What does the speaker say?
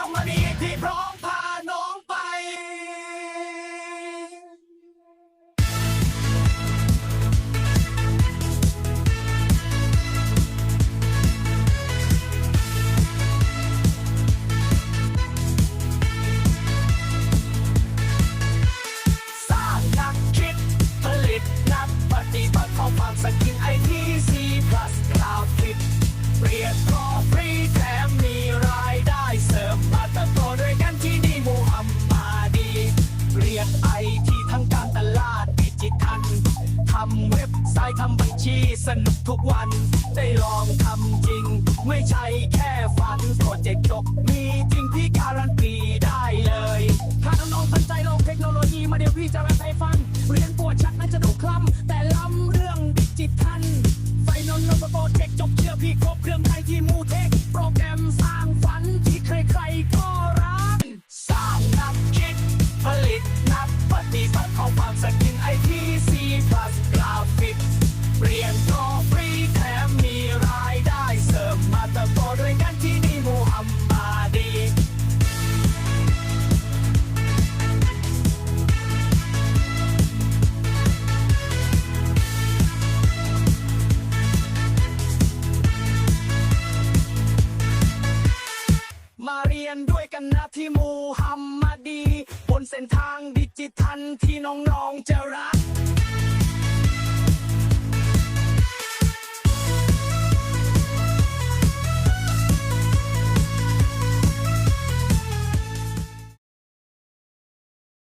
องวันนี้ที่พร้อมพา ทำบัญชีสนุกทุกวัน ได้ลองทำจริง ไม่ใช่แค่ฝันโปรเจกต์จบมีจริงที่การันตีได้เลย ถ้าน้องๆสนใจโลกเทคโนโลยีมาเดี๋ยวพี่จะแรปให้ฟัง เรียนปวดชักน่าจะดูคล้ำแต่ล้ำเรื่อง มาเรียนด้วยกันนะที่มูฮัมมัดี บนเส้นทางดิจิทัลที่น้องๆจะรัก